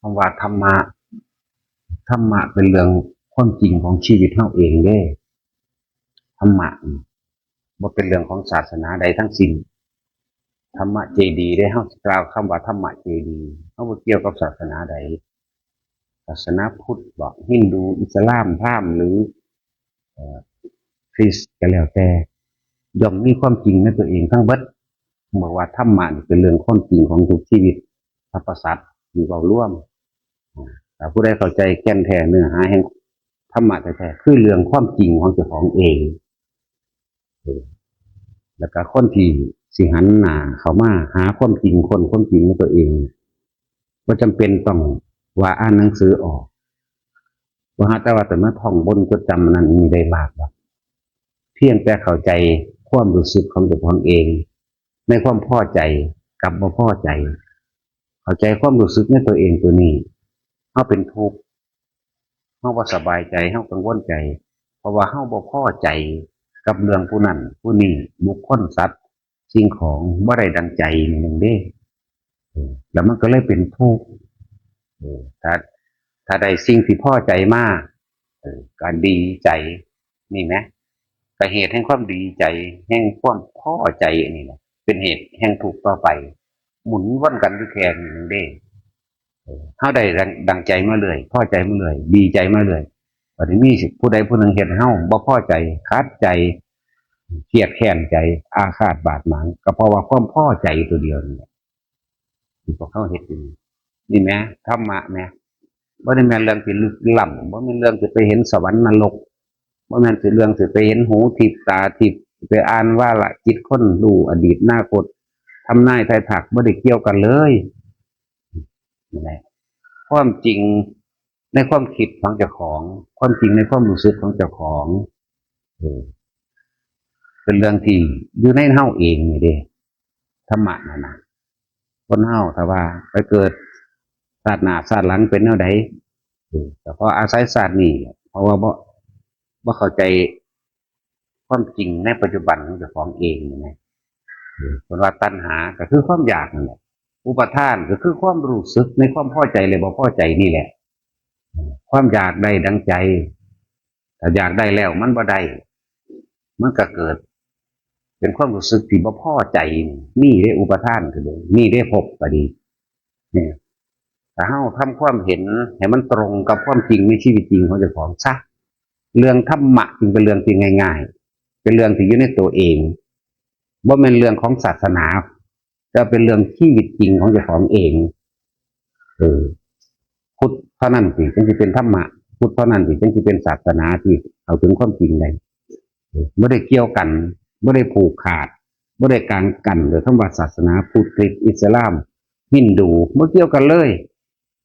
คำว่าธรรมะธรรมะเป็นเรื่องความจริงของชีวิตเฮาเองเด้ธรรมะนี่บ่เป็นเรื่องของศาสนาใดทั้งสิ้นธรรมะเจดีได้เฮากล่าวคำว่าธรรมะเจดีย์เฮาบ่เกี่ยวกับศาสนาใดศาสนาพุทธบอกฮินดูอิสลามพราหมณ์หรือเอ่อคริสต์ก็แล้วแต่ย่อมมีความจริงในตัวเองทั้งเบิดบอกว่าธรรมะเป็นเรื่องความจริงของทุกชีวิตสรรพสัตว์มีเบาร่วม ถ้าผู้ใดเข้าใจแก่นแท้เนื้อหาแห่งธรรมะแท้ๆคือเรื่องความจริงของเจ้าของเอง แล้วก็คนที่สิหันหนาเขามาหาความจริงคนความจริงในตัวเองก็จำเป็นต้องว่าอ่านหนังสือออกว่าหาแต่ว่าแต่มาท่องบนจดจำมันนั้นมีได้มากหรอกเพียงแต่เข้าใจความรู้สึกของเจ้าของเอง ในความพอใจกับบ่พอใจ เข้าใจความรู้สึกในตัวเองตัวนี้ เฮาเป็นทุกข์เฮาบ่สบายใจเฮากังวลใจ เพราะว่าเฮาบ่พอใจกับเรื่องผู้นั้นผู้นี้บุคคลสัตว์สิ่งของบ่ได้ดังใจนี่นึงเด้แล้วมันก็เลยเป็นทุกข์ถ้าถ้าได้สิ่งที่พอใจมาเออการดีใจนี่นะก็เหตุแห่งความดีใจ แห่งความพอใจนนี้แหละเป็นเหตุแห่งทุกข์ต่อไป หมุนวนกันอยู่แค่นี้นึงเด้ เออเฮาได้ดังใจมาเลยพอใจมาเลยดีใจมาเลยวันนี้มีผู้ใดผู้หนึ่งเห็นเฮาบ่พอใจคัดใจเครียดแค้นใจ อาฆาตบาดหมางก็เพราะว่าความพอใจตัวเดียวนี่ที่พวกเขาเห็นอยู่นี่แหมธรรมะแหมบ่ได้แม่นเรื่องที่ลึกล้ำบ่แม่นเรื่องที่ไปเห็นสวรรค์นรกบ่แม่นเรื่องที่ไปเห็นหูทิพตาทิพไปอ่านว่าละจิตค้นรู้อดีตอนาคตทำนายทายถักไม่ได้เกี่ยวกันเลย ความจริงในความคิดของเจ้าของ ความจริงในความรู้สึกของเจ้าของเออเป็นเรื่องที่อยู่ในเฮาเองนี่เด้ธรรมะนั่นะคนเฮาถ้าว่า ไปเกิดศาสตร์หน้าศาสตร์หลังเป็นแนวใดแต่พออาศัยศาสตร์นี่เพราะว่าบ่บ่เข้าใจความจริงในปัจจุบันของเจ้าของเองนี่นะคนว่าตัณหาก็คือความอยากนั่นแหละ อุปทานก็คือความรู้สึกในความพอใจเลยบ่พอใจนี่แหละ ความอยากได้ดังใจถ้าอยากได้แล้วมันบ่ได้มันก็เกิด เป็นความรู้สึกที่บ่พอใจ นี่ได้อุปทานคือเด้นี่ได้พบก็ดีเนี่ยถ้าเฮาทำความเห็นให้มันตรงกับความจริงในชีวิตจริงของเจ้าของซะเรื่องธรรมะจึงเป็นเรื่องที่ง่าย ๆ เป็นเรื่องที่อยู่ในตัวเองว่าเป็นเรื่องของศาสนา จะเป็นเรื่องชีวิตจริงของเจ้าของเองเออพุทธเท่านั้นสิจึงจะเป็นธรรมะพุทธเท่านั้นสิจึงจะเป็นศาสนาที่เอาถึงความจริงได้เออไม่ได้เกี่ยวกันไม่ได้ผูกขาดไม่ได้กางกันหรือคำว่าศาสนาพุทธคริสต์อิสลามฮินดูไม่เกี่ยวกันเลย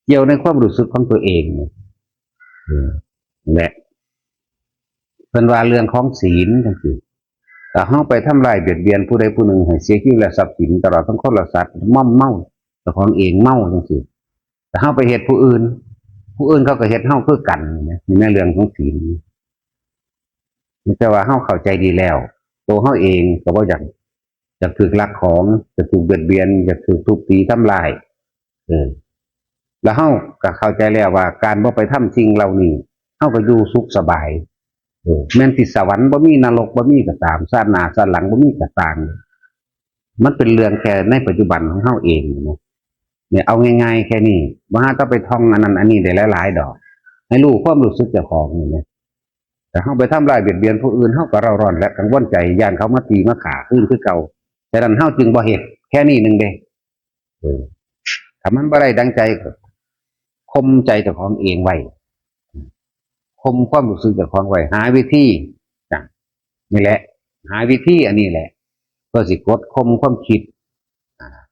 เกี่ยวในความรู้สึกของตัวเองเออและเป็นว่าเรื่องของศีลจังซี่ ถ้าเฮาไปทำลายเบียดเบียนผู้ใดผู้หนึ่งให้เสียชีวิตและทรัพย์สินตลอดทั้งคนละสัตว์ม่อมเมาเจ้าของเองเมาจังซี่แต่เฮาไปเฮ็ดผู้อื่น ผู้อื่นเขาก็เฮ็ดเฮาคือกันนะนี่แม่เรื่องของศีลนี่แต่ว่าเฮาเข้าใจดีแล้ว ตัวเฮาเองก็บ่อยากอยากถูกลักของจะถูกเบียดเบียนอยากถูกทุบตีทำลายเออแล้วเฮาก็เข้าใจแล้วว่า การบ่ไปทำสิ่งเหล่านี้เฮาก็อยู่สุขสบาย แม่นที่สวรรค์บ่มีนรกบ่มีก็ตามชาติหน้าชาติหลังบ่มีก็ตามมันเป็นเรื่องแค่ในปัจจุบันของเฮาเองนะเนี่ยเอาง่ายๆแค่นี้บ่ฮาต้องไปท่องอันนั้นอันนี้ได้หลายๆดอก ให้รู้ความรู้สึกเจ้าของนี่นะแต่เฮาไปทำลายเบียดเบียนผู้อื่นเฮาก็เราร้อนและกังวลใจย่านเขามาตีมาขาขึ้นคือเก่าแต่นั้นเฮาจึงบ่เฮ็ดแค่นี้หนึ่งเด้อถ้ามันบ่ได้ดังใจคมใจเจ้าของเองไว้ คมความรู้สึกจากของไว้หาวิธีนะนี่แหละ หาวิธีอันนี้แหละเพื่อสิกดคมความคิด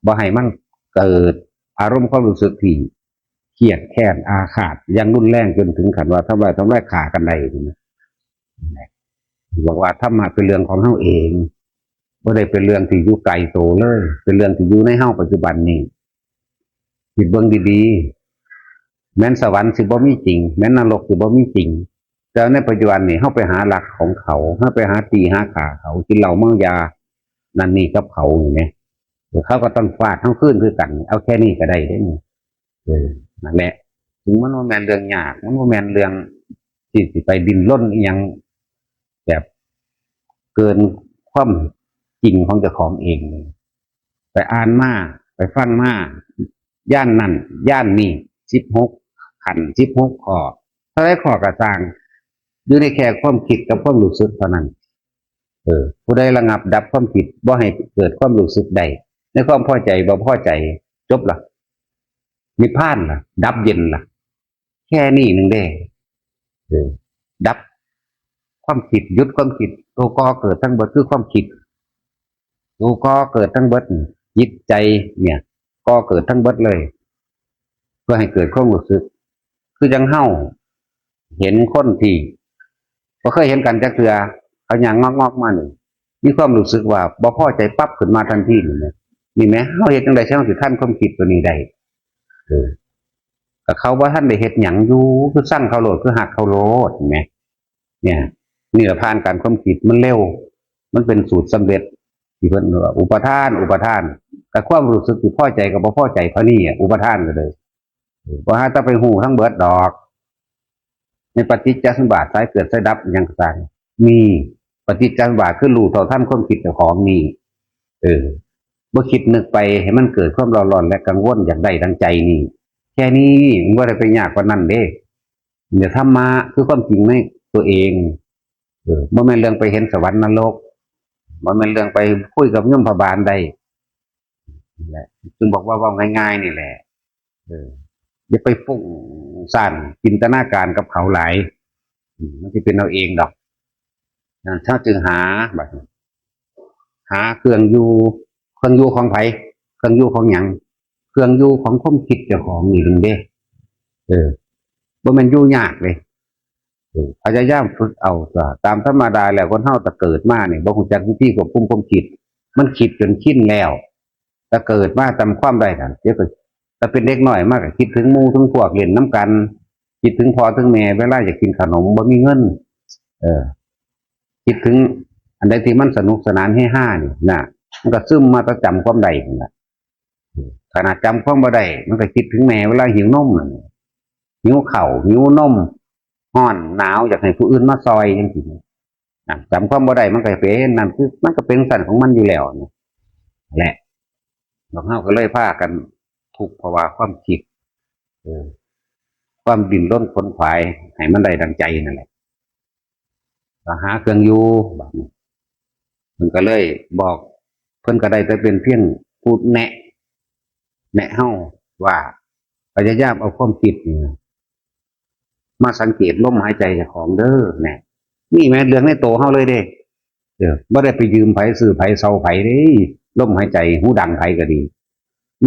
บ่ให้มันเกิดอารมณ์ความรู้สึกที่เครียดแค้นอาฆาตยังรุนแรงจนถึงขันว่าทำลายทำลายขากันได้นะบอกว่าธรรมะเป็นเรื่องของเฮาเองบ่ได้เป็นเรื่องที่อยู่ไกลโตเลย เป็นเรื่องที่อยู่ในเฮาปัจจุบันนี้คิดเบิ่งดีๆ แม้นสวรรค์สิบ่มีจริง แม้นนรกสิบ่มีจริงแต่ในปัจจุบันนี่เข้าไปหาหลักของเขาเข้าไปหาตีหาขาเขากินเหล้าเมายา นั่นนี่กับเขาอย่างนี้เดี๋ยเขาก็ต้องฟาดทั้งคืนคือกัน เอาแค่นี้ก็ได้ได้นี่เออนั่นแหละถึงมันว่าแมนเรื่องยากมันว่าแมนเรื่องที่สิไปดินล้นอหยังแบบเกินความจริงของเจ้าของเองไปอ่านมาไปฟังมาย่านนั่นย่านนี่สิบหก ขันสิบหกข้อถ้าได้ข้อกระสร้างอยู่ในแค่ความคิดกับความรู้สึกเท่านั้น เออ ผู้ใดระงับดับความคิดบ่ให้เกิดความรู้สึกใด ในความพอใจบ่พอใจจบละนิพพานล่ะ ดับเย็นล่ะ แค่นี้หนึ่งเด้เออดับความคิดยุดความคิดตัวกอเกิดทั้งเบิดคือความคิดตัวกอเกิดทั้งเบิดจิตใจเนี่ยกอเกิดทั้งเบิดเลย เพื่อให้เกิดความรู้สึก คือจังเฮ้าเห็นคนที่บ่เคยเห็นกันจักเทือเขาอย่างงอกๆมาหนึ่งมีความรู้สึกว่าบ่พอใจปั๊บขึ้นมาทันทีนี่แหมนี่แหมเฮาเฮ็ดจังได๋ช่าสิท่านความคิดตัวนี้ได้เออก็เขาว่าท่านได้เฮ็ดหยังอยู่คือสร้างเขาโหลดคือหักเขาโหลดเห็นไหมเนี่ยนี่ละผ่านการความคิดมันเร็ว มันเป็นสูตรสำเร็จที่เพิ่นอุปทาน อุปทาน แต่ความรู้สึกที่พอใจกับบ่พอใจเท่านี้อะอุปทานก็เลย บ่หาแตะไปหูทั้งเบิดดอก ในปฏิจจสมบัติสายเกิดสายดับอยังต่างมีปฏิจจสมบัติคือรู้เท่าท่านความคิดเจ้าของมีเออเมื่อคิดนึกไปให้มันเกิดความร้อนรอนและกังวลอยากได้ดังใจนี่แค่นี้มันว่าได้ไปยากกว่านั้นเด้เดี๋ยวทำมาคือความจริงในตัวเองเออเมื่อไม่เรื่องไปเห็นสวรรค์นรกเมื่อไม่เรื่องไปคุยกับยมพบาลใดนี่แหละจึงบอกว่าว่าง่ายๆนี่แหละเออ อย่าไปฟุ้งซ่านจินตนาการกับเขาหลายมันจะเป็นเอาเองดอกนั่นถ้าจึงหาแบบหาเครื่องอยู่เครื่องอยู่ของไผเครื่องอยู่ของหยังเครื่องอยู่ของความคิดเจ้าของนี่ดึงเด้เออบ่แมันอยู่ยากเลยออพยายามฝึกเอาซะตามธรรมดาแล้วคนเฮาแตะเกิดมาเนี่ยบ่รู้จักวิธีควบคุมความคิด มันคิดจนชินแล้วแต่เกิดมาตามความได้นั่นเดี๋ยวก็ ถ้าเป็นเด็กน้อยมากคิดถึงมู่ถึงพวกเล่นน้ำกัน คิดถึงพ่อถึงแม่เวลาอยากกินขนมบ่มีเงิน เออ คิดถึง อันใดที่มันสนุกสนานให้ห้านี่นะมันก็ซึมมาประจำความใดนั่นแหละขนาดจำความบ่ได้มันก็คิดถึงแม่เวลาหิวนมนหิวเข่าหิวนมห้อนหนาวอยากให้ผู้อื่นมาซอยจังซี่นจำความบ่ได้มันก็เป็นนั่นคือมันก็เป็นสันของมันอยู่แล้วนะแหละเราเฮาก็เลยพากัน ทุกข์เพราะว่าความคิดความดินร่นคนขวายให้มันได้ดังใจนั่นแหละหาเครื่องอยู่แบบนี้มันก็เลยบอกเพิ่นก็ได้แต่เป็นเพียงพูดแนะ แนะเฮ้าว่าพยายามเอาความคิดนี่มาสังเกตลมหายใจของเด้อแน่นี่แม่เรื่องในโตเฮ้าเลยเด้เออบ่ได้ไปยืมไผซื้อไผเซาไผเด้ลมหายใจหูดังไผก็ดี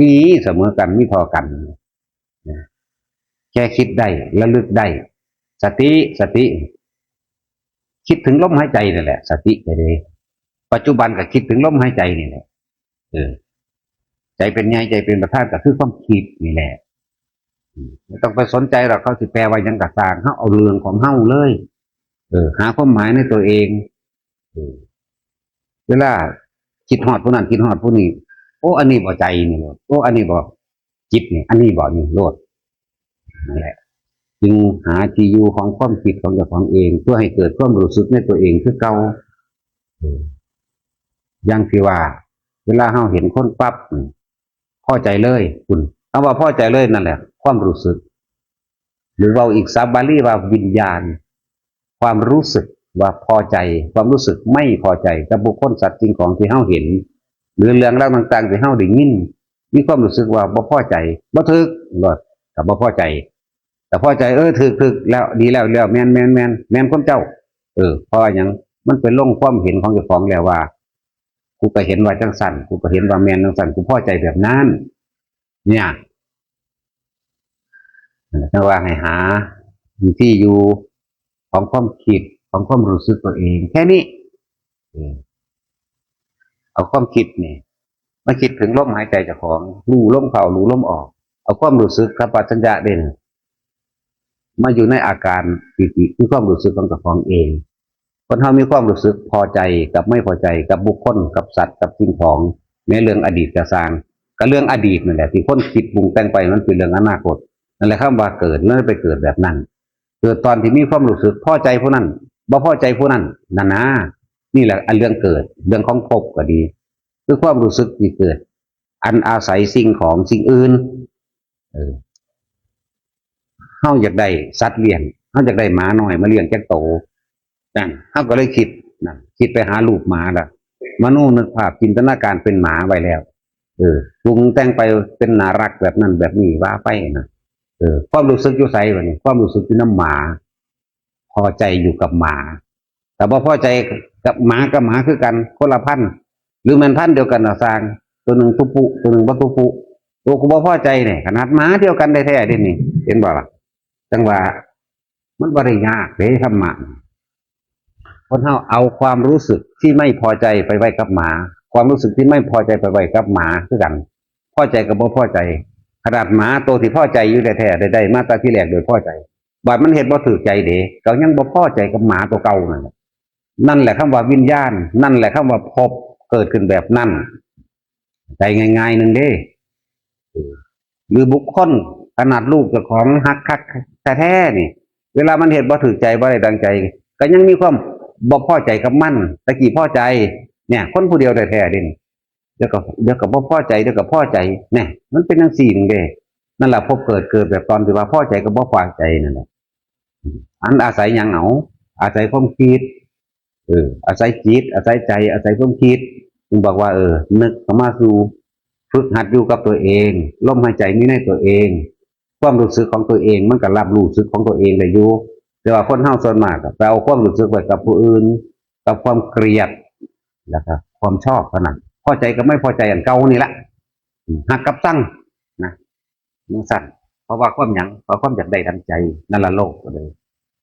มีเสมอกันมีพอกันนะแค่คิดได้ระลึกได้ สติสติ คิดถึงลมหายใจนี่แหละ สติไปเลย ปัจจุบันก็คิดถึงลมหายใจนี่แหละเออใจเป็นไงใจเป็นประธานก็คือความคิดนี่แหละไม่ต้องไปสนใจหรอกเขาสิแปลว่ายังกะตางเขาเอาเรื่องของเฮาเลย เออ หาความหมายในตัวเองเออเวลาคิดฮอดผู้นั้นคิดฮอดผู้นี้ โอ้อันนี้บ่ใจนี่โลดโอ้อันนี้บ่จิตนี่อันนี้บ่นี่โลดนั่นแหละจึงหาที่อยู่ของความคิดของเจ้าของเอง เพื่อให้เกิดความรู้สึกในตัวเองคือเก่าอย่างที่ว่า เวลาเราเห็นคนปั๊บนี่พอใจเลยคุณคำว่าพอใจเลยนั่นแหละ ความรู้สึก หรือว่าอีกซับบาลีว่าวิญญาณ ความรู้สึกว่าพอใจ ความรู้สึกไม่พอใจกับบุคคลสัตว์จริงของที่เฮาเห็น หรือเรื่องราวต่างๆที่เฮาได้ยินมีความรู้สึกว่าบ่พอใจบ่ถึกบ่แต่บ่พอใจ แต่พอใจเออถึกถึกแล้วดีแล้วแล้วแม่นแม่นแม่นแม่นคนเจ้า เออเพราะว่ายังมันเป็นลงความเห็นของเจ้าของแล้วว่ากูก็เห็นว่าจังสันกูก็เห็นว่าแม่นจังสันกูพอใจแบบนั้น เนี่ยนั่นแหละว่าให้หาวิธีอยู่ของความคิดของความรู้สึกตัวเอง แค่นี้ เอาความคิดนี่มาคิดถึงลมหายใจจ้าของรู้ลมเข้ารู้ลมออก เอาความรู้สึกกับปัญญาเด่นมาอยู่ในอาการปิติคือความรู้สึกของเจ้าของเองคนเรามีความรู้สึกพอใจกับไม่พอใจกับบุคคลกับสัตว์กับสิ่งของในเรื่องอดีตกระสางกับเรื่องอดีตนั่นแหละที่คนคิดปรุงแต่งไปมันเป็นเรื่องอนาคตนั่นแหละคำว่าเกิดแล้วไปเกิดแบบนั้น เกิดตอนที่มีความรู้สึกพอใจผู้นั้นบ่พอใจผู้นั้นนั่นนะ นี่แหละอันเรื่องเกิด เรื่องของภพก็ดี คือความรู้สึกที่เกิด อันอาศัยสิ่งของสิ่งอื่นเออเฮาอยากได้สัตว์เลี้ยงเฮาอยากได้หมาหน่อยมาเลี้ยงแจักโตนั่นเฮาก็เลยคิดนั่นคิดไปหาลูกหมาละมโนนึกภาพจินตนาการเป็นหมาไว้แล้ว เออปรุงแต่งไปเป็นน่ารักแบบนั้นแบบนี้ว่าไปนะเออความรู้สึกอยู่ไสวะนี่ความรู้สึกอยู่น้ำหมา พอใจอยู่กับหมา แต่ว่าพอใจกับหมากับหมาคือกันคนละพันธุ์หรือมันพันธุ์เดียวกันนะสร้างตัวหนึ่งตุปุตัวหนึ่งวัตุปุตัวกูบ่พอใจเนี่ยขนาดหมาเดียวกันได้แท้เดินี่เห็นบ่ล่ะจังว่ามันบริยากเด้ธรรมะคนเฮาเอาความรู้สึกที่ไม่พอใจไปไว้กับหมา ความรู้สึกที่ไม่พอใจไปไว้กับหมาคือกัน พอใจกับบ่พอใจ ขนาดหมาตัวที่พอใจอยู่แท้ๆได้ได้มาตาที่แรกโดยพอใจบาดมันเห็นบ่ถือใจเด้ก็ยังบ่พอใจกับหมาตัวเก่านั่น นั่นแหละคำว่าวิญญาณ นั่นแหละคำว่าพบเกิดขึ้นแบบนั้นใจง่ายๆหนึ่งเด้หรือบุคคลขนาดลูกเจ้าของฮักคักแท้ๆนี่เวลามันเห็นบ่ถือใจบ่ได้ดังใจ ก็ยังมีความบ่พอใจกับมันตะกี้พอใจ เนี่ย คนผู้เดียวแต่แท้เดิเดี๋ยวก็เดี๋ยวก็บ่พอใจเดี๋ยวก็พอใจเนี่ยมันเป็นจังซี่หนี่งเด้นั่นแหละพบเกิดเกิดแบบตอนที่ว่าพ่อใจกับบ่ฟังใจนั่นแหละอันอาศัยหยังเอาอาศัยความคิด เอออาศัยจิต อาศัยใจ อาศัยความคิดจึงบอกว่าเออ นึกเข้ามาสู่ฝึกหัดอยู่กับตัวเองลมหายใจมีในตัวเอง ความรู้สึกของตัวเองมันก็รับรู้สึกของตัวเองได้อยู่แต่ว่าคนเฮาส่วนมากก็ไปเอาความรู้สึกไว้กับผู้อื่น กับความเกลียดแล้วก็ความชอบเท่านั้นพอใจกับไม่พอใจอันเก่านี่แหละหักกับสั่งนะมันสั่นเพราะว่าความหยังเพราะความอยากได้ดังใจนั่นละโลกเลย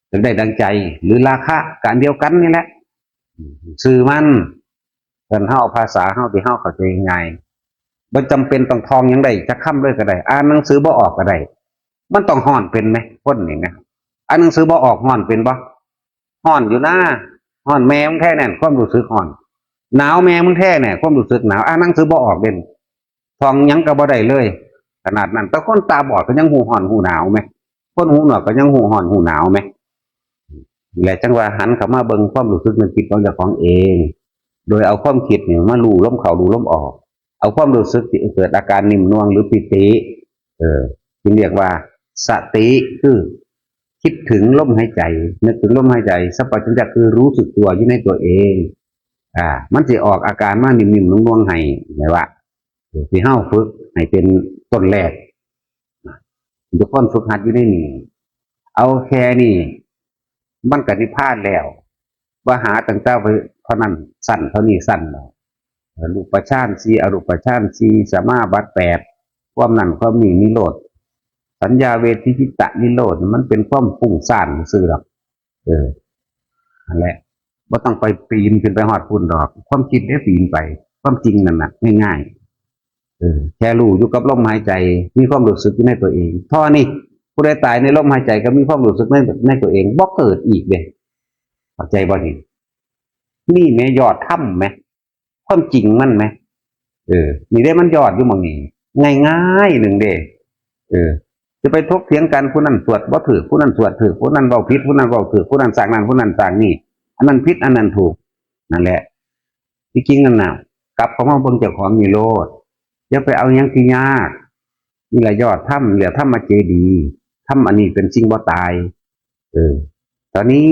อยากได้ดังใจ หรือราคะการเดียวกันนี่แหละ อืมสื่อมันเพิ่นเฮาภาษาเฮาที่เฮาเข้าใจง่ายบ่จำเป็นต้องทองยังได้จะค้ำเลยก็ได้อ่านหนังสือบ่ออกก็ได้มันต้องฮ้อนเป็นไหมคนนี่นะอ่านหนังสือบ่ออกฮ้อนเป็นบ่ฮ้อนอยู่นะฮ้อนแม่มึงแท้แน่นความรู้สึกฮ้อนหนาวแม่มึงแท้แน่ความรู้สึกหนาวอ่านหนังสือบ่ออกเด่นทองยังก็บ่ได้เลย ขนาดนั้นแต่คนตาบอดก็ยังหูห่อนหูหนาวไหมคนหูหนวกก็ยังหูห่อนหูหนาวไหม แหละจังว่าหันเข้ามาเบิ่งความรู้สึกนึกคิดของเจ้าของเอง โดยเอาความคิดเนี่ยมาลู่ล้มเข่าลู่ล้มออก เอาความรู้สึกที่เกิดอาการนิ่มนวงหรือปิติ เออที่เรียกว่าสติคือคิดถึงลมหายใจ นึกถึงลมหายใจสัพพัญญะคือรู้สึกตัวอยู่ในตัวเอง อ่า มันจะออกอาการมานิ่มๆนวงๆให้ไงว่าที่เฮาฝึกให้เป็นต้นแรกทุกคนฝึกหัดอยู่ในนี่เอาแค่นี้ มันก็นิพพานแล้วว่าหาตั้งแต่เท่านั้นสั้นเท่านี้สั้นแล้วรูปปรชานสีอรูปปรชานสีสามารถวัดแปดความนั้นความนี้นิโรธสัญญาเวทิจิตะนิโรธมันเป็นความฟุ้งซ่านซื่อหรอกเออนั่นแหละว่าต้องไปปีนขึ้นไปหอดพุ่นดอก ความคิดได้ปีนไป ความจริงนั่นน่ะง่ายๆเออแค่รู้อยู่กับลมหายใจ มีความรู้สึกอยู่ในตัวเองท่านี้ ผู้ใดตายในลมหายใจก็มีความรู้สึกในในตัวเองบ่เกิดอีกเด้เข้าใจบ่นี่นี่แม่ยอดถ้ำไหมความจริงมันไหมเออ นี่ได้มันยอดอยู่หมองนี้ง่ายๆหนึ่งเดเออ จะไปทกเถียงกันผู้นั้นสวดบ่าถือผู้นั้นสวดถือผู้นั้นเว้าผิดผู้นั้นเว้าถือผู้นั้นสั่งนั้นผู้นั้นสั่งนี่อันนั้นผิดอันนั้นถูกนั่นแหละที่จริงนั่นน่ะกลับเข้ามาเบิ่งเจ้าของมีโลดอย่าไปเอายังที่ยากนี่แหละยอดถ้ำเหลือถ้ำมาเจดีย์ ถ้ำอันนี้เป็นสิ่งบ่ตาย เออ ตอนนี้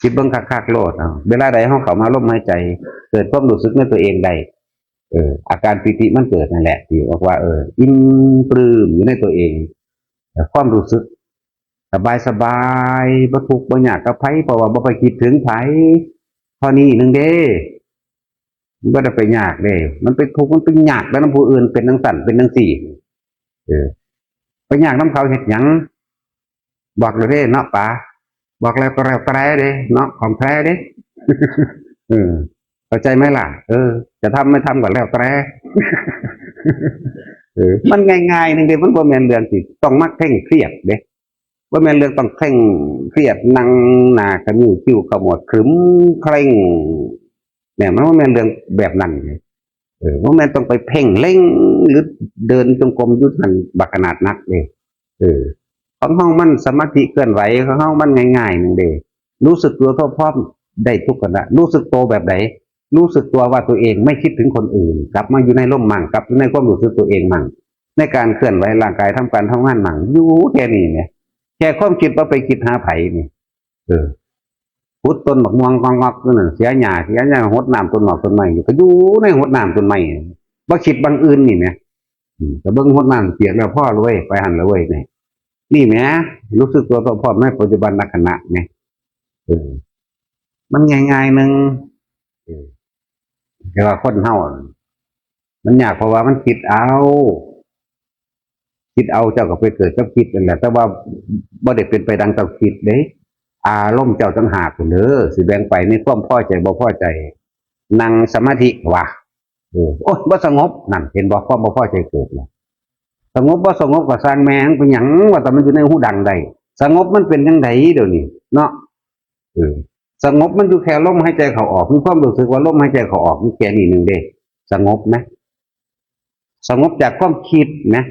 คิดเบิ่งคักๆโลดเอาเวลาใดห้องเขามาลมหายใจ เกิดความรู้สึกในตัวเองใดเออ อาการปิติมันเกิดนั่นแหละที่บอกว่า เออ อิ่มปลื้มอยู่ในตัวเองความรู้สึกสบายสบายบ่ทุกข์บ่ยากกับไผเพราะว่าบ่ไปคิดถึงไผเท่านี้หนึ่งเด้มันก็ได้ไปยากเลยมันเป็นทุกข์มันเป็นยากแล้วน้ำผู้อื่นเป็นทั้งสั่นเป็นทั้งสี่ เออ ไปยากน้ำเขาเห็ดหยังบอกเลยเด้เนาะป๋าบอกแล้วก็แล้วแตรเด้เนาะของแท้เด้เออเข้าใจไหมล่ะ เออ จะทำไม่ทำก็แล้วแตรเออมันง่ายๆหนึงเด้มันบ่แม่นเรื่องที่ต้องมักเคร่งเครียดเด้บ่แม่นเรื่องต้องเคร่งเครียดนั่งหน้าขมิ้วคิ้วขมวดขรึมเคร่งเนี่ยมันว่แม่นเรื่องแบบนั้นเลย เออว่าแม่ต้องไปเพ่งเล่งหรือเดินจงกรมยุทธันบักขนาดนักเลยเออของห้องมันสมาธิเคลื่อนไหวของห้องมันง่ายๆหนึ่งเดยรู้สึกตัวเท่าพร้อมได้ทุกขณะรู้สึกโตแบบไหนรู้สึกตัวว่าตัวเองไม่คิดถึงคนอื่น กลับมาอยู่ในร่มมั่งกลับอยู่ในความรู้สึกตัวเองมั่งในการเคลื่อนไหวร่างกายทำการทำงานมั่งอยู่แค่นี้เนี่ยแค่ความคิดว่าไปคิดหาไผ่นี่เออ พุดต้นบักม่วงกองอกนั่นเสียหญ้าเสียหญ้าหดน้ำต้นหมอกต้นไม้อยู่ก็อยู่ในหดน้ำต้นไม้บ่คิดบางอื่นนี่เนี่ยอืมแต่เบิ้งหดน้ำเปียกแล้วพ่อรวยไปหันแล้วเว้ยนี่นี่แหมรู้สึกตัวตัวพ่อในปัจจุบันนักขณะไงเออมันง่ายๆหนึ่งแต่ว่าคนเฮาน่ะมันอยากเพราะว่ามันคิดเอาคิดเอาเจ้าก็ไปเกิดกับคิดนั่นแหละแต่ว่าบ่ได้เป็นไปดังเจ้าคิดเด้ อารมณ์เจ้าตั้งหากพุ่นเด้อสิแบ่งไปในความพอใจบ่พอใจนั่งสมาธิว่ะเออโอ้ยบ่สงบนั่นเห็นบ่ความบ่พอใจเกิดแล้วสงบบ่สงบก็สร้างแมงเป็นหยังว่าแต่มันอยู่ในหูดังใดสงบมันเป็นยังไงเดี๋ยวนี้เนาะเออสงบมันอยู่แค่ลมหายใจเขาออกมีความรู้สึกว่าลมหายใจเขาออกมีแค่นี้หนึ่งเด้สงบนะสงบจากความคิดนะ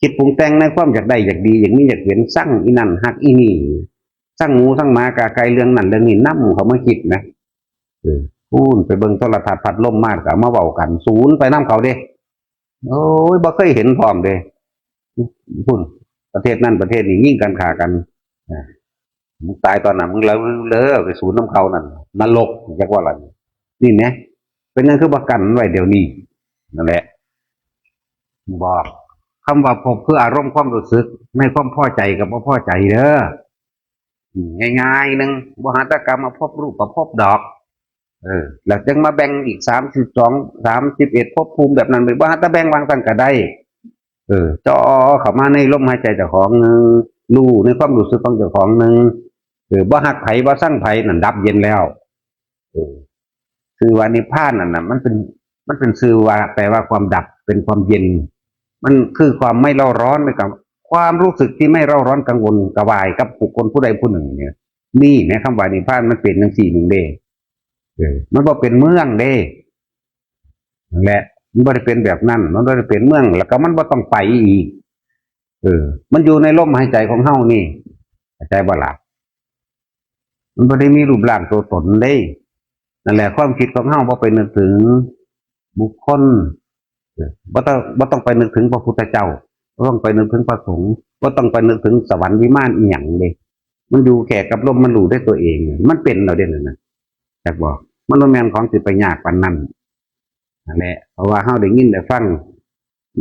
คิดปรุงแต่งในความอยากได้อยากดี อย่างนี้อยากเห็นสร้างอีนั่นหักอีนี่ สร้างงูสร้างหมากาไกลเรื่องนั้นเรื่องนี้นั่เขามาคิดนะเออพูนไปเบิ่งโทรทัศน์พัดลมมากกับมาเบากัน ศูนย์ไปน้ำเขาเด้โอ้ยบ่เคยเห็นพร้อมเลยพุ่นประเทศนั่นประเทศนี้ยิ่งกันขากันอ่ามึงตายตอนนั้นมึงแล้วเลอไปศูนย์น้ำเขานั่นนรกจักว่าอะไรนี่นะเป็นนั่นคือประกันไว้เดี๋ยวนี้นั่นแหละ บอกคำว่าพบคืออารมณ์ความรู้สึก ไม่ความพอใจกับบ่พอใจเด้ออืม ง่ายๆหนึ่งบหาตกรรมมาพบรูปกับพบดอก เออแล้วจึงมาแบ่งอีกสามสิบสองสามสิบเอ็ดภพภูมิแบบนั้นเป็นว่าถ้าแบ่งวางตั้งก็ได้เออจอเข้ามาในลมหายใจเจ้าของหนึ่งรู้ในความรู้สึกของเจ้าของหนึ่งเออบ่หักไผบ่สร้างไผนั่นดับเย็นแล้วเออคือว่านิพพานนั่นน่ะ มันเป็นมันเป็นสื่อว่าแปลว่าความดับเป็นความเย็น มันคือความไม่เร่าร้อนไปกับ ความรู้สึกที่ไม่เร่าร้อนกังวลกระวายกับบุคคลผู้ใดผู้หนึ่ง เนี่ย นี่แม้คำว่านิพพานมันเป็นทั้งสี่หนึ่งเดมันบ่เป็นเมืองเดนั่นแหละมันบ่ได้เป็นแบบนั้น มันบ่ได้เป็นเมืองแล้วก็มันบ่ต้องไปอีก เออ มันอยู่ในลมหายใจของเฮานี่เข้าใจบ่ล่ะมันบ่ได้มีรูปร่างตัวตนเด้นั่นแหละความคิดของเฮาบ่ไปนึกถึงบุคคลบ่ต้องบ่ต้องไปนึกถึงพระพุทธเจ้า ต้องไปนึกถึงพระสงฆ์บ่ต้องไปนึกถึงสวรรค์วิมานอีหยังเด้มันอยู่แค่กับลมมันรู้ได้ตัวเอง มันเป็นเราเด่นนะอยากบอก มันบ่แม่นของสิไปยากปานนั้นนั่นแหละเพราะว่าเฮาได้ยินได้ฟัง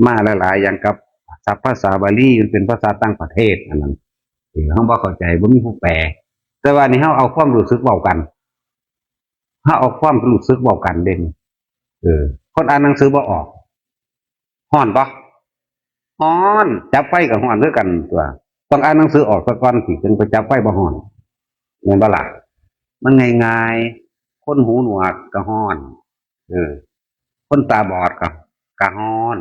มาหลายๆอย่างกับศัพท์ภาษาบาลีมันเป็นภาษาต่างประเทศอันนั้นเออเฮาบ่เข้าใจบ่มีผู้แปล แต่ว่านี่เฮาเอาความรู้สึกเว้ากันเฮาเอาความรู้สึกเว้ากันเด่นเออ คนอ่านหนังสือบ่ออกฮ้อนบ่ ฮ้อนจับไฟกับฮ้อนด้วยกันตัว ต้องอ่านหนังสือออกซะก่อนสิจึงไปจับไฟบ่ฮ้อนแม่นบ่ล่ะมันง่ายๆคนหูหนวกกระห้อน เออ คนตาบอดกับกระห้อน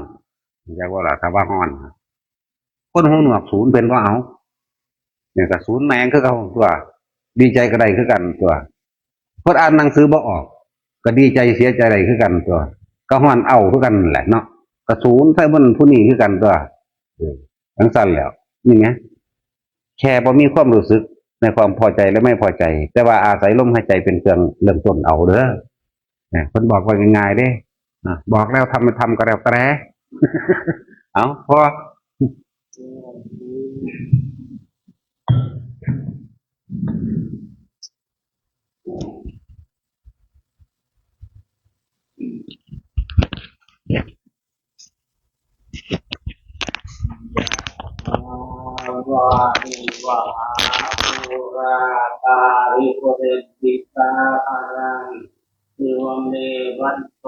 เรียกว่าอะไรถ้าว่าห้อนคนหูหนวกศูนย์เป็นก็เอาเนี่ยกับศูนย์แมงคือเขาตัว ดีใจก็ได้คือกันตัวคนอ่านหนังสือบ่ออก ก็ดีใจเสียใจได้คือกันตัว ก็ห้อนเอาคือกันแหละเนาะ กระสูนใส่บนผู้นี้คือกันตัวทั้งสั้นแล้วนี่ไงแค่พอมีความรู้สึกในความพอใจและไม่พอใจ แต่ว่าอาศัยลมหายใจเป็นเครื่องเริ่มต้นเอาเด้อเนี่ยคนบอกว่าง่ายๆเด้บอกแล้วทำไม่ทำก็แล้วแต่เอาพอ วาริวาปุราตาริโกเรติตาอารังนิวเมวันโ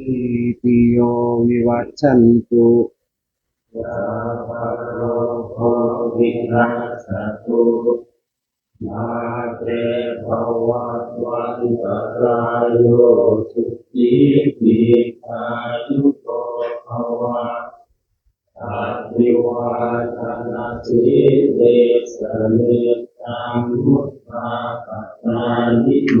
ตทินังเตตานังอุปปปติอิทิตังปฏิตังตุมหังอิปเมวัตติตันตุสัพเพปุเรตุสังกปปาจันโตปนารโสยะถามานิโตติระโสยะอา สัพพิติโยวิวัชชันตุ ยาภโรโควินัสตุมาเตภวัต วันตรายโยสุขีติอายุโตภวะอาภิวาทนาสีเดสเนตังมุตตาปัตตานิโน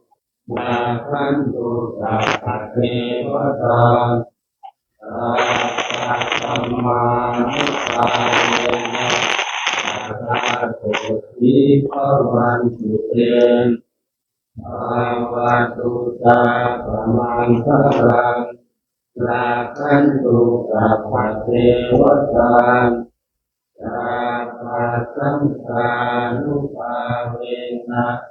โยสุขังตายวะปมังคะนังนาคันตุตาทวตตาภารุตานุภาเวนะสัทธาตุทิภวันตุเตาวะตุตาธรรมังพลังนาคันตุตาเทวตาสัมมานุภาเวนะสัทธาโสทิภวันตุเตภาวะตุตาปะมังคลังลาคันตุสัพพะเทวตาสัพพสังฆานุภาเวนะ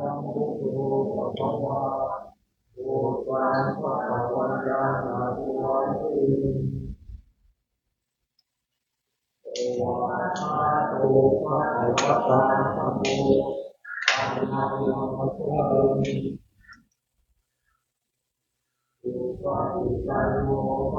ปะโตมิอุปะอิปันโมป